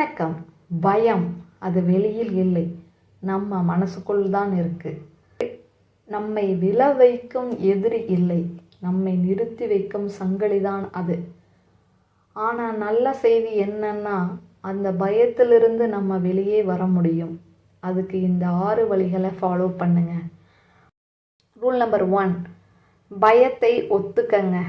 வணக்கம். பயம். அது வெளியில் இல்லை. நம்ம மனசுக்குள் தான் இருக்கு. நம்மை விழ வைக்கும் எதிரி இல்லை. நம்மை நிறுத்தி வைக்கும் சங்கிலிதான் அது. ஆனால் நல்ல செய்தி என்னன்னா அந்த பயத்திலிருந்து நம்ம வெளியே வர முடியும். அதுக்கு இந்த ஆறு வழிகளை ஃபாலோ பண்ணுங்க. ரூல் நம்பர் ஒன் பயத்தை ஒத்துக்கங்க.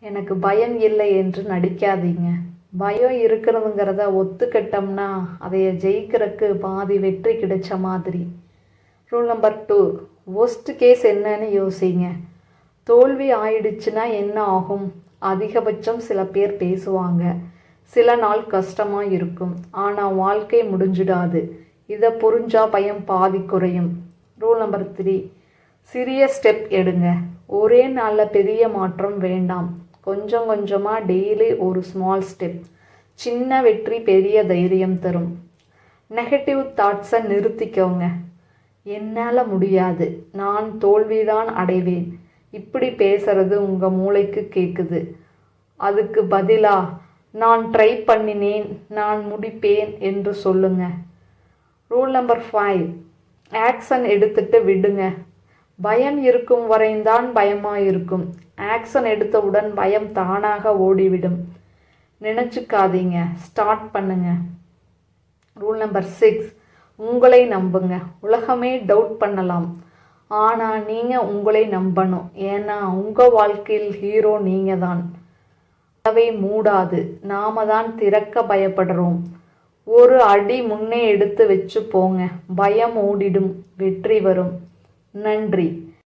எனக்கு பயம் இல்லை என்று நடிக்காதீங்க. பயம் இருக்கிறதுங்கிறத ஒத்துக்கிட்டோம்னா அதைய ஜெயிக்கிறதுக்கு பாதி வெற்றி கிடைச்ச மாதிரி. Rule number two worst case என்னன்னு யோசிங்க. தோல்வி ஆயிடுச்சுன்னா என்ன ஆகும்? அதிகபட்சம் சில பேர் பேசுவாங்க. சில நாள் கஷ்டமாக இருக்கும். ஆனால் வாழ்க்கை முடிஞ்சிடாது. இதை புரிஞ்சா பயம் பாதி குறையும். ரூல் நம்பர் த்ரீ சிறிய ஸ்டெப் எடுங்க. ஒரே நாளில் பெரிய மாற்றம் வேண்டாம். கொஞ்சம் கொஞ்சமாக டெய்லி ஒரு ஸ்மால் ஸ்டெப் சின்ன வெற்றி பெரிய தைரியம் தரும். நெகட்டிவ் தாட்ஸை நிறுத்திக்கோங்க. என்னால் முடியாது. நான் தோல்விதான் அடைவேன். இப்படி பேசுறது உங்கள் மூளைக்கு கேட்குது அதுக்கு பதிலாக நான் ட்ரை பண்ணினேன் நான் முடிப்பேன் என்று சொல்லுங்க. ரூல் நம்பர் ஃபைவ் ஆக்ஷன் எடுத்துட்டு விடுங்க. பயம் இருக்கும் வரைந்தான் பயமாக இருக்கும். ஆக்ஷன் எடுத்தவுடன் பயம் தானாக ஓடிவிடும். நினச்சிக்காதீங்க. ஸ்டார்ட் பண்ணுங்க. ரூல் நம்பர் சிக்ஸ் உங்களை நம்புங்க. உலகமே டவுட் பண்ணலாம். ஆனால் நீங்கள் உங்களை நம்பணும். ஏன்னா உங்கள் வாழ்க்கையில் ஹீரோ நீங்கள் தான் கதவை மூடாது. நாம தான் திறக்க பயப்படுறோம். ஒரு அடி முன்னே எடுத்து வச்சு போங்க. பயம் ஓடிடும். வெற்றி வரும். நன்றி.